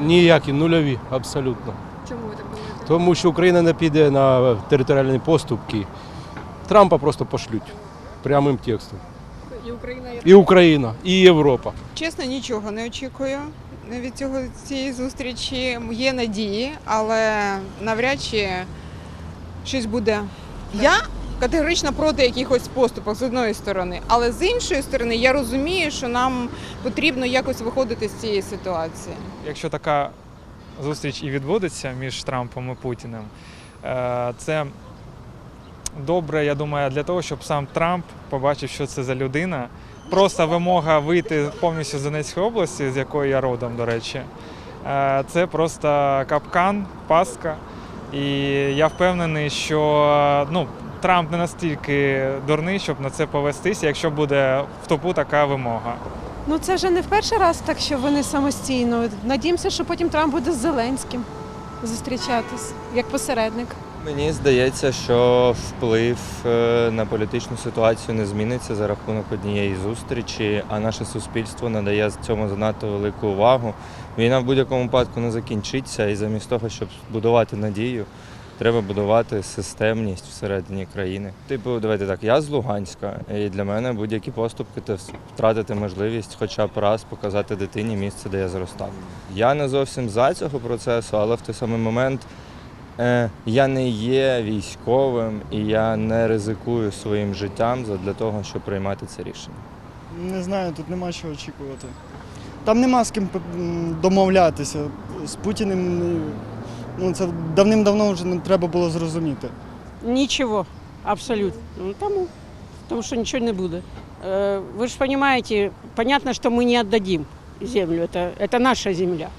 Ніякі, нульові, абсолютно. Чому ви так думаєте? Тому що Україна не піде на територіальні поступки. Трампа просто пошлють прямим текстом. І Україна І Україна, і Європа. Чесно, нічого не очікую від цього цієї зустрічі. Є надії, але навряд чи щось буде. Я категорично проти якихось поступок з одної сторони, але з іншої сторони я розумію, що нам потрібно якось виходити з цієї ситуації. Якщо така зустріч і відбудеться між Трампом і Путіним, е, це добре, я думаю, для того, щоб сам Трамп побачив, що це за людина. Просто вимога вийти повністю з Донецької області, з якої я родом, до речі, е, це просто капкан, пастка. І я впевнений, що ну, Трамп не настільки дурний, щоб на це повестися, якщо буде в топу така вимога. Ну це вже не в перший раз, так що вони самостійно. Надіємося, що потім Трамп буде з Зеленським зустрічатись як посередник. Мені здається, що вплив е, на політичну ситуацію не зміниться за рахунок однієї зустрічі, а наше суспільство надає цьому занадто велику увагу. Війна в будь-якому випадку не закінчиться, і замість того, щоб будувати надію, треба будувати системність всередині країни. Типу, давайте так, я з Луганська, і для мене будь-які поступки це втратити можливість хоча б раз показати дитині місце, де я зростав. Я не зовсім за цього процесу, але в той самий момент. Е, я не є військовим і я не ризикую своїм життям для того, щоб приймати це рішення. Не знаю, тут нема чого очікувати. Там нема з ким домовлятися. З Путіним ну, це давним-давно вже не треба було зрозуміти. Ничего, абсолютно. Ну, Тому, потому что ничего не будет. Э, Вы же понимаете, понятно, что мы не отдадим землю, это, это наша земля.